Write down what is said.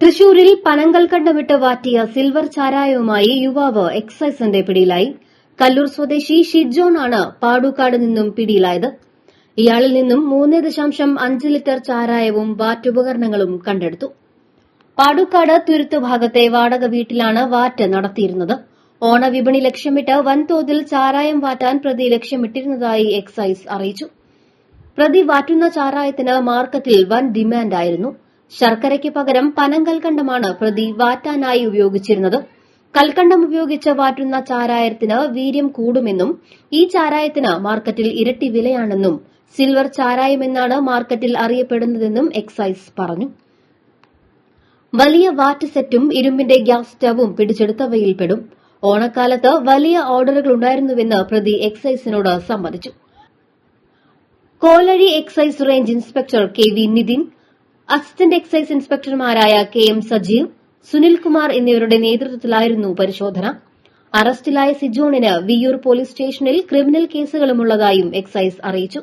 തൃശൂരിൽ പനങ്കൽ കണ്ടമിട്ട് വാറ്റിയ സിൽവർ ചാരായവുമായി യുവാവ് എക്സൈസിന്റെ പിടിയിലായി. കല്ലൂർ സ്വദേശി ഷിജോൺ ആണ് പാടൂക്കാട് നിന്നും പിടിയിലായത്. ഇയാളിൽ നിന്നും മൂന്ന് ദശാംശം അഞ്ച് ലിറ്റർ ചാരായവും വാറ്റുപകരണങ്ങളും കണ്ടെടുത്തു. പാടൂക്കാട് തുരുത്ത് ഭാഗത്തെ വാടക വീട്ടിലാണ് വാറ്റ് നടത്തിയിരുന്നത്. ഓണവിപണി ലക്ഷ്യമിട്ട് വൻതോതിൽ ചാരായം വാറ്റാൻ പ്രതി ലക്ഷ്യമിട്ടിരുന്നതായി എക്സൈസ് അറിയിച്ചു. പ്രതി വാറ്റുന്ന ചാരായത്തിന് മാർക്കറ്റിൽ വൻ ഡിമാൻഡായിരുന്നു. ശർക്കരയ്ക്ക് പകരം പനങ്കൽക്കണ്ടമാണ് പ്രതി വാറ്റാനായി ഉപയോഗിച്ചിരുന്നത്. കൽക്കണ്ടം ഉപയോഗിച്ച് വാറ്റുന്ന ചാരായത്തിന് വീര്യം കൂടുമെന്നും ഈ ചാരായത്തിന് മാർക്കറ്റിൽ ഇരട്ടി വിലയാണെന്നും സിൽവർ ചാരായമെന്നാണ് മാർക്കറ്റിൽ അറിയപ്പെടുന്നതെന്നും എക്സൈസ് പറഞ്ഞു. വലിയ വാറ്റ് സെറ്റും ഇരുമ്പിന്റെ ഗ്യാസ് സ്റ്റവും പിടിച്ചെടുത്തവയിൽപ്പെടും. ഓണക്കാലത്ത് വലിയ ഓർഡറുകൾ ഉണ്ടായിരുന്നുവെന്ന് പ്രതി എക്സൈസിനോട് സമ്മതിച്ചു. Kolazhi excise range inspector K V Nithin assistant excise ഇൻസ്പെക്ടർമാരായ K M Sajeev Sunilkumar എന്നിവരുടെ നേതൃത്വത്തിലായിരുന്നു പരിശോധന. അറസ്റ്റിലായ സിജോണിന് വിയ്യൂർ പോലീസ് സ്റ്റേഷനിൽ ക്രിമിനൽ കേസുകളുമുള്ളതായും എക്സൈസ് അറിയിച്ചു.